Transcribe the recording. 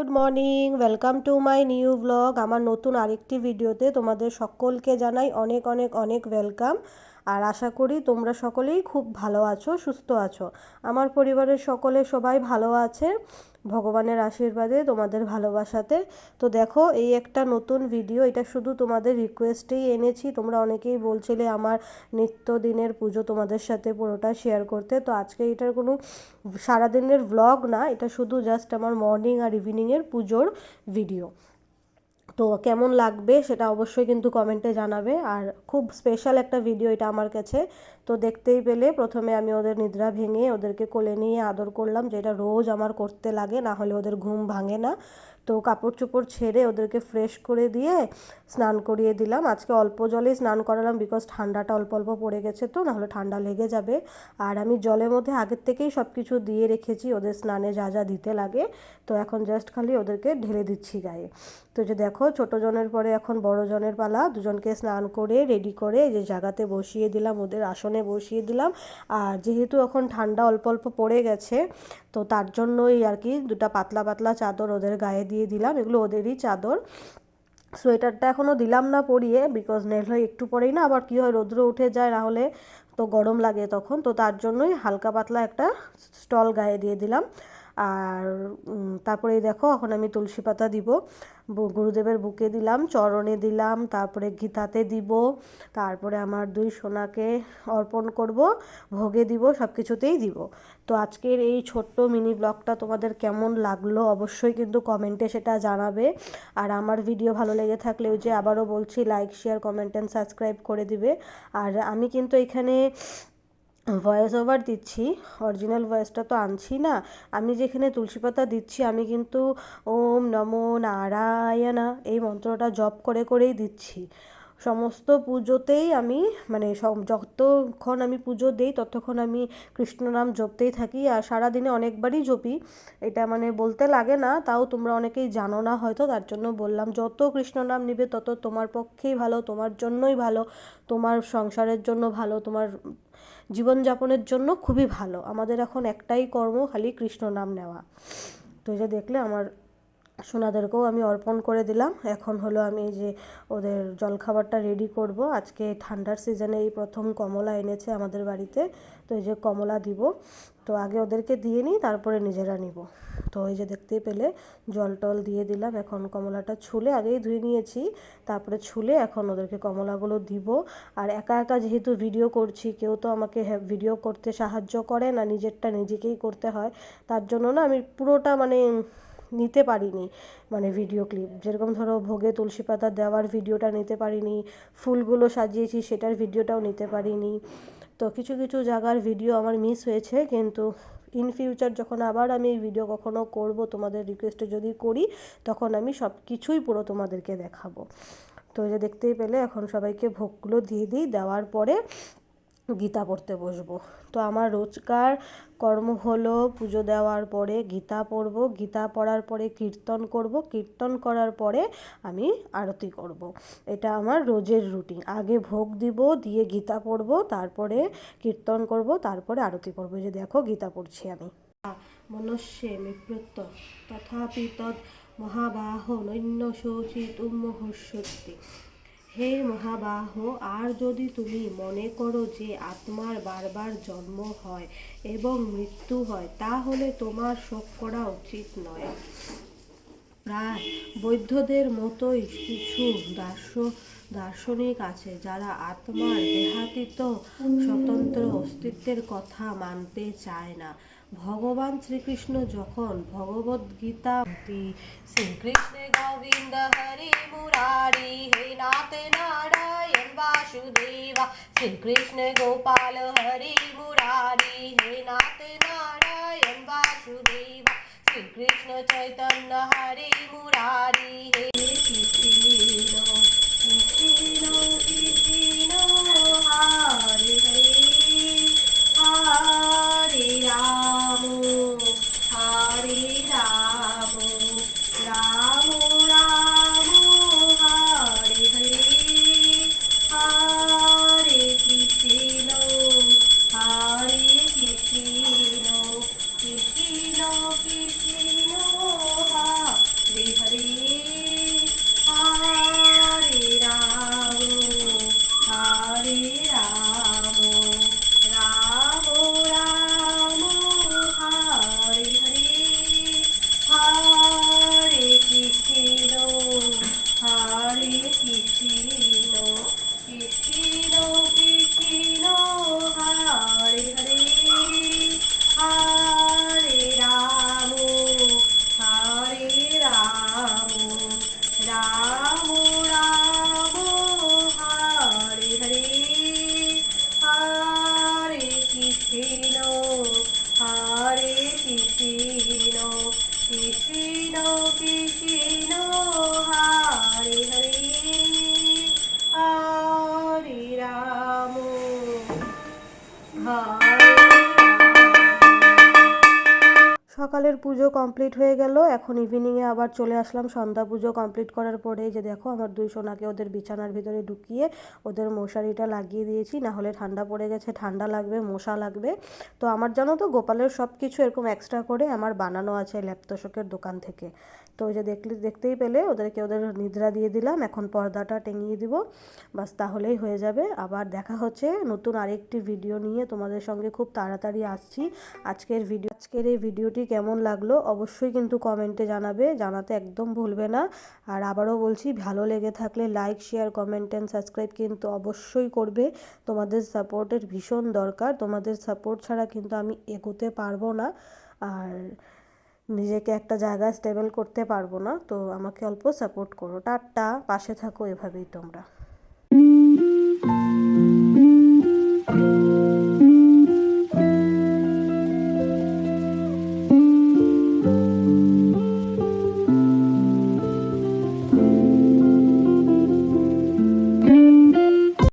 Good morning, welcome to my new blog. আমার নতুন আরেকটি ভিডিওতে তোমাদের সকলকে জানাই অনেক অনেক অনেক ওয়েলকাম। আর আশা করি তোমরা সকলেই খুব ভালো আছো, সুস্থ আছো। আমার পরিবারের সকলে সবাই ভালো আছে, ভগবানের আশীর্বাদে তোমাদের ভালোবাসাতে। তো দেখো, এই একটা নতুন ভিডিও এটা শুধু তোমাদের রিকোয়েস্টেই এনেছি। তোমরা অনেকেই বলছিলে আমার নিত্যদিনের পুজো তোমাদের সাথে পুরোটা শেয়ার করতে। তো আজকে এটার কোনো সারাদিনের ভ্লগ না, এটা শুধু জাস্ট আমার মর্নিং আর ইভিনিংয়ের পুজোর ভিডিও তো কেমন লাগবে সেটা অবশ্যই কিন্তু কমেন্টে জানাবে। আর খুব স্পেশাল একটা ভিডিও এটা আমার কাছে। তো দেখতেই পেলে প্রথমে আমি ওদের নিদ্রা ভেঙে ওদেরকে কোলে নিয়ে আদর করলাম যেটা রোজ আমার করতে লাগে, না হলে ওদের ঘুম ভাঙে না। তো কাপড় চোপড় ছেড়ে ওদেরকে ফ্রেশ করে দিয়ে স্নান করিয়ে দিলাম। আজকে অল্প জলেই স্নান করালাম বিকজ ঠান্ডাটা অল্প অল্প পড়ে গেছে তো নাহলে ঠান্ডা লেগে যাবে। আর আমি জলের মধ্যে আগের থেকেই সব কিছু দিয়ে রেখেছি, ওদের স্নানে যা যা দিতে লাগে। তো এখন জাস্ট খালি ওদেরকে ঢেলে দিচ্ছি গায়ে। তো যে দেখো ছোটো জনের পরে এখন বড় জনের পালা, দুজনকে স্নান করে রেডি করে যে জায়গাতে বসিয়ে দিলাম ওদের আসনে বসিয়ে দিলাম। আর যেহেতু এখন ঠান্ডা অল্প অল্প পড়ে গেছে, তো তার জন্যই আর কি দুটো পাতলা পাতলা চাদর ওদের গায়ে দিয়ে দিলাম। এগুলো ওদেরই চাদর। সোয়েটারটা এখনও দিলাম না পরিয়ে বিকজ নেল হয় একটু পরেই না, আবার কী হয় রৌদ্র উঠে যায়, না হলে তো গরম লাগে তখন। তো তার জন্যই হালকা পাতলা একটা স্টল গায়ে দিয়ে দিলাম। আর তারপরে দেখো এখন আমি তুলসী পাতা দিব। গুরুদেবের বুকে দিলাম, চরণে দিলাম, তারপরে গীতাতে দিব, তারপরে আমার দুই সোনাকে অর্পণ করব, ভোগে দিব সব কিছুতেই দিব। তো আজকের এই ছোট্ট মিনি ব্লগটা তোমাদের কেমন লাগল অবশ্যই কিন্তু কমেন্টে সেটা জানাবে। আর আমার ভিডিও ভালো লেগে থাকলে ওই যে আবারও বলছি like share comment and subscribe করে দিবে। আর আমি কিন্তু এখানে ভয়েস ওভার দিচ্ছি অরিজিনাল ভয়েসটা তো আনছি না। আমি যেখানে তুলসী পাতা দিচ্ছি, আমি কিন্তু ওম নমো নারায়ণা এই মন্ত্রটা জপ করে করেই দিচ্ছি। সমস্ত পুজোতেই আমি মানে যতক্ষণ আমি পুজো দিই ততক্ষণ আমি কৃষ্ণ নাম জপতেই থাকি আর সারাদিনে অনেকবারই জপি। এটা মানে বলতে লাগে না, তাও তোমরা অনেকেই জানো না হয়তো, তার জন্য বললাম যত কৃষ্ণ নাম নিবে তত তোমার পক্ষেই ভালো, তোমার জন্যই ভালো, তোমার সংসারের জন্য ভালো, তোমার জীবনযাপনের জন্য খুবই ভালো। আমাদের এখন একটাই কর্ম, খালি কৃষ্ণ নাম নেওয়া। তো যে দেখলে আমার সোনাদেরকেও আমি অর্পণ করে দিলাম। এখন হলো আমি যে ওদের জলখাবারটা রেডি করব। আজকে ঠান্ডার সিজনে এই প্রথম কমলা এনেছে আমাদের বাড়িতে। তো এই যে কমলা দিব। তো আগে ওদেরকে দিয়ে নিই, তারপরে নিজেরা নিব। তো এই যে দেখতে পেলে জল টল দিয়ে দিলাম। এখন কমলাটা ছুলে আগেই ধুয়ে নিয়েছি। তারপরে ছুলে এখন ওদেরকে কমলাগুলো দিব। আর একা একা যেহেতু ভিডিও করছি, কেউ তো আমাকে ভিডিও করতে সাহায্য করে না, নিজেরটা নিজেকেই করতে হয়। তার জন্য না আমি পুরোটা মানে নিতে পারিনি। মানে ভিডিও ক্লিপ যেরকম ধরো ভোগে তুলসী পাতা দেওয়ার ভিডিওটা নিতে পারিনি, ফুলগুলো সাজিয়েছি সেটার ভিডিওটাও নিতে পারিনি। তো কিছু কিছু জায়গার ভিডিও আমার মিস হয়েছে, কিন্তু ইন ফিউচার যখন আবার আমি এই ভিডিও কখনো করব, তোমাদের রিকোয়েস্টে যদি করি, তখন আমি সব কিছুই পুরো তোমাদেরকে দেখাবো। তো যে দেখতেই পেলে, এখন সবাইকে ভোগগুলো দিয়ে দিই, দেওয়ার পরে গীতা পড়তে বসবো। তো আমার রোজকার কর্ম হলো পুজো দেওয়ার পরে গীতা পড়ব। গীতা পড়ার পরে কীর্তন করব। কীর্তন করার পরে আমি আরতি করব। এটা আমার রোজের রুটিন। আগে ভোগ দিব, দিয়ে গীতা পড়ব, তারপরে কীর্তন করব, তারপরে আরতি করব। যে দেখো, গীতা পড়ছি আমি। মনস্যে মিপ্রত্য তথাপি তৎ মহাবাহ, নৈন্য শোচিত উম্মহস্যতি হে মহাবাহ, আর যদি তুমি মনে করো যে আত্মার বারবার জন্ম হয় এবং মৃত্যু হয়, তাহলে তোমার শোক করা উচিত নয়। প্রায় বৌদ্ধদের মতোই কিছু দার্শ, দার্শনিক আছে যারা আত্মার দেহাতীত স্বতন্ত্র অস্তিত্বের কথা মানতে চায় না। ভগবান শ্রীকৃষ্ণ যখন ভগবদ্গীতা শ্রীকৃষ্ণ গোবিন্দ হরি মুরারি, হে নাথ নারায়ণ বাসুদেবা শ্রীকৃষ্ণ গোপাল হরি মুরারি, হে নাথ নারায়ণ বাসুদেবা শ্রীকৃষ্ণ চৈতন্য হরি মুরারি, হে পুজো কমপ্লিট হয়ে গেল। এখন ইভিনিংয়ে আবার চলে আসলাম। সন্ধ্যা পুজো কমপ্লিট করার পরে যে দেখো, আমার দুই সোনাকে ওদের বিছানার ভিতরে ঢুকিয়ে ওদের মশারিটা লাগিয়ে দিয়েছি। না হলে ঠান্ডা পড়ে গেছে, ঠান্ডা লাগবে, মশা লাগবে। তো আমার জানো তো, গোপালের সব কিছু এরকম এক্সট্রা করে আমার বানানো আছে ল্যাপতোষকের দোকান থেকে। তো ওই যে দেখলে, দেখতেই পেলে, ওদেরকে ওদের নিদ্রা দিয়ে দিলাম। এখন পর্দাটা টেঙিয়ে দিব। বাস তাহলেই হয়ে যাবে। আবার দেখা হচ্ছে নতুন আরেকটি ভিডিও নিয়ে। তোমাদের সঙ্গে খুব তাড়াতাড়ি আসছি। আজকের ভিডিও আজকের এই ভিডিওটি কেমন লাগল, অবশ্যই কিন্তু কমেন্টে জানাবে, জানাতে একদম ভুলবে না। আর আবারও বলছি, ভালো লেগে থাকলে like share comment and subscribe কিন্তু অবশ্যই করবে। তোমাদের সাপোর্টের ভীষণ দরকার। তোমাদের সাপোর্ট ছাড়া কিন্তু আমি এগোতে পারব না। আর নিজেকে একটা জায়গায় স্টেবল করতে পারব না। তো আমাকে অল্প সাপোর্ট করো। টাটা। পাশে থাকো এভাবেই তোমরা।